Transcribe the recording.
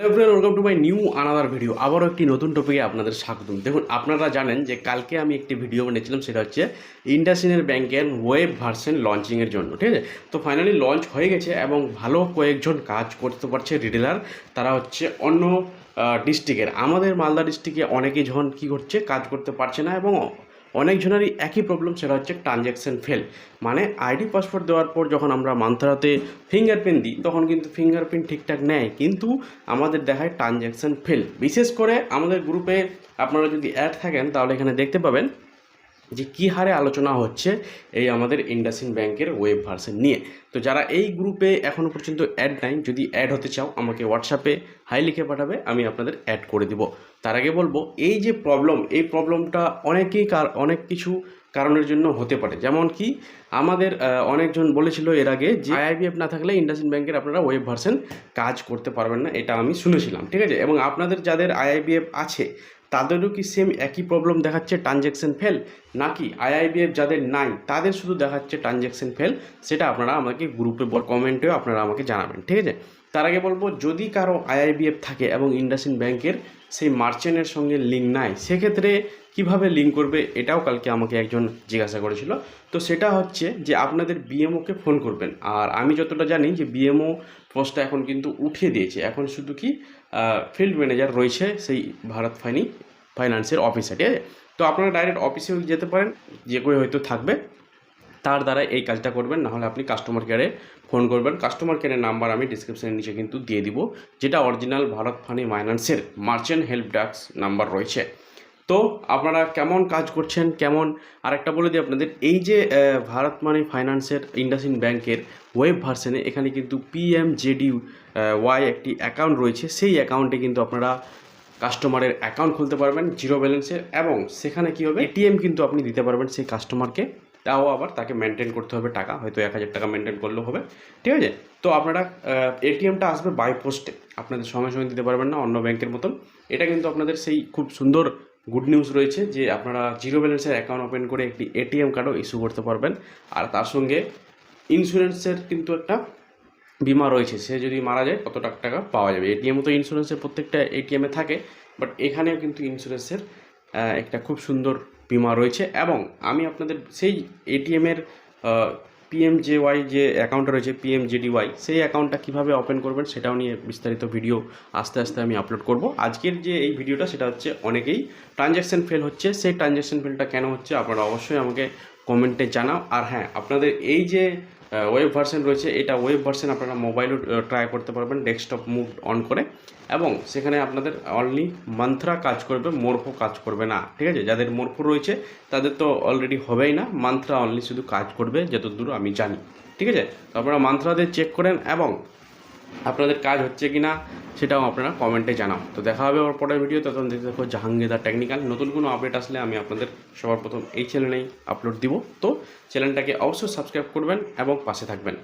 Hello friend welcome to my new another video আবারও একটি নতুন টপিকে আপনাদের স্বাগতম। দেখুন, আপনারা জানেন যে কালকে আমি একটি ভিডিও বানিয়েছিলাম, সেটা হচ্ছে ইন্ডাসিনের ব্যাংকের ওয়েব ভার্সন লঞ্চিংয়ের জন্য, ঠিক আছে? তো ফাইনালি লঞ্চ হয়ে গেছে এবং ভালো কয়েকজন কাজ করতে পারছে রিটেলার তারা হচ্ছে অন্য ডিস্ট্রিক্টের আমাদের মালদা ডিস্ট্রিক্টে অনেকেই যখন কী করছে, কাজ করতে পারছে না এবং অনেকজনেরই একই প্রবলেম সেটা হচ্ছে ট্রানজ্যাকশান ফেল মানে আইডি পাসওয়ার্ড দেওয়ার পর যখন আমরা মান্থরাতে ফিঙ্গারপ্রিন্ট দিই, তখন কিন্তু ফিঙ্গারপ্রিন্ট ঠিকঠাক নেয়, কিন্তু আমাদের দেখায় ট্রানজ্যাকশান ফেল বিশেষ করে আমাদের গ্রুপে আপনারা যদি অ্যাড থাকেন, তাহলে এখানে দেখতে পাবেন যে কী হারে আলোচনা হচ্ছে এই আমাদের ইন্ডাসিন ব্যাংকের ওয়েব ভার্সন নিয়ে। তো যারা এই গ্রুপে এখনও পর্যন্ত অ্যাড নাই, যদি অ্যাড হতে চাও, আমাকে হোয়াটসঅ্যাপে হাই লিখে পাঠাবে, আমি আপনাদের অ্যাড করে দিব। তার আগে বলব, এই যে প্রবলেম, এই প্রবলেমটা অনেকেই কার, অনেক কিছু কারণের জন্য হতে পারে। যেমন কি, আমাদের অনেকজন বলেছিল এর আগে যে আইআইবিএফ না থাকলে ইন্ডাসিন ব্যাংকের আপনারা ওয়েব ভার্সন কাজ করতে পারবেন না, এটা আমি শুনেছিলাম, ঠিক আছে? এবং আপনাদের যাদের আইআইবিএফ আছে তাদেরও কি সেম একই প্রবলেম দেখাচ্ছে ট্রানজ্যাকশন ফেল নাকি আইআইবিএফ যাদের নাই, তাদের শুধু দেখাচ্ছে ট্রানজ্যাকশন ফেল সেটা আপনারা আমাকে গ্রুপে কমেন্টেও আপনারা আমাকে জানাবেন, ঠিক আছে? তার আগে বলব, যদি কারও আইআইবিএফ থাকে এবং ইন্ডাসিন ব্যাংকের সেই মার্চেন্টের সঙ্গে লিঙ্ক নাই, সেক্ষেত্রে কীভাবে লিঙ্ক করবে? এটাও কালকে আমাকে একজন জিজ্ঞাসা করেছিল। তো সেটা হচ্ছে যে আপনাদের বিএমওকে ফোন করবেন। আর আমি যতটা জানি যে বিএমও পোস্টটা এখন কিন্তু উঠিয়ে দিয়েছে। এখন শুধু কি ফিল্ড ম্যানেজার রয়েছে সেই ভারত ফাইনি ফাইন্যান্সের অফিসে ঠিক আছে? তো আপনারা ডাইরেক্ট অফিসেও যেতে পারেন, যে কেউ হয়তো থাকবে, তার দ্বারা এই কাজটা করবেন, নাহলে আপনি কাস্টমার কেয়ারে ফোন করবেন। কাস্টমার কেয়ারের নাম্বার আমি ডিসক্রিপশানের নিচে কিন্তু দিয়ে দিব, যেটা অরিজিনাল ভারত ফানি ফাইন্যান্সের মার্চেন্ট হেল্প ডাস্ক নাম্বার রয়েছে। তো আপনারা কেমন কাজ করছেন? কেমন? আরেকটা বলে দিই আপনাদের, এই যে ভারত মানি ফাইন্যান্সের ইন্ডাসিন ব্যাংকের ওয়েব ভার্সনে এখানে কিন্তু পিএমজেডি ওয়াই একটি অ্যাকাউন্ট রয়েছে। সেই অ্যাকাউন্টে কিন্তু আপনারা কাস্টমারের অ্যাকাউন্ট খুলতে পারবেন, জিরো ব্যালেন্সের, এবং সেখানে কী হবে? এটিএম কিন্তু আপনি দিতে পারবেন সেই কাস্টমারকে। তাও আবার তাকে মেনটেন করতে হবে টাকা, হয়তো এক হাজার টাকা মেনটেন করলেও হবে। ঠিক আছে? তো আপনারা এটিএমটা আসবে বাই পোস্টে। আপনাদের সঙ্গে সঙ্গে দিতে পারবেন না, অন্য ব্যাংকের মতন। এটা কিন্তু আপনাদের সেই খুব সুন্দর গুড নিউজ রয়েছে যে আপনারা জিরো ব্যালেন্সের অ্যাকাউন্ট ওপেন করে একটি এটিএম কার্ডও ইস্যু করতে পারবেন। আর তার সঙ্গে ইন্স্যুরেন্সের কিন্তু একটা বিমা রয়েছে। সে যদি মারা যায়, কত টাকা টাকা পাওয়া যাবে? এটিএমও তো ইন্স্যুরেন্সের প্রত্যেকটা এটিএমে থাকে বাট এখানেও কিন্তু ইন্স্যুরেন্সের একটা খুব সুন্দর বিমা রয়েছে। এবং আমি আপনাদের সেই এটিএমের পিএমজেওয়াই যে অ্যাকাউন্টটা রয়েছে পিএমজেডিওয়াই সেই অ্যাকাউন্টটা কীভাবে ওপেন করবেন সেটাও নিয়ে বিস্তারিত ভিডিও আস্তে আস্তে আমি আপলোড করব। আজকের যে এই ভিডিওটা সেটা হচ্ছে অনেকেই ট্রানজ্যাকশান ফেল হচ্ছে। সেই ট্রানজ্যাকশান ফেলটা কেন হচ্ছে, আপনারা অবশ্যই আমাকে কমেন্টে জানাও। আর হ্যাঁ আপনাদের এই যে ওয়েব ভার্সন রয়েছে। এটা ওয়েব ভার্সন আপনারা মোবাইলও ট্রাই করতে পারবেন ডেস্কটপ মুভ অন করে। এবং সেখানে আপনাদের অনলি মান্থরা কাজ করবে মোরফো কাজ করবে না, ঠিক আছে? যাদের মোরফো রয়েছে, তাদের তো অলরেডি হবেই না। মান্থরা অনলি শুধু কাজ করবে যত দূর আমি জানি, ঠিক আছে? তো আপনারা মান্থরাদের চেক করেন, এবং আপনাদের কাজ হচ্ছে কি না সেটাও আপনারা কমেন্টে জানাও। তো দেখা হবে আমার পরের ভিডিও তখন দেখতে দেখো জাহাঙ্গীরদার টেকনিক্যাল নতুন কোনো আপডেট আসলে আমি আপনাদের সবার প্রথম এই চ্যানেলেই আপলোড দিব। তো চ্যানেলটাকে অবশ্যই সাবস্ক্রাইব করবেন এবং পাশে থাকবেন।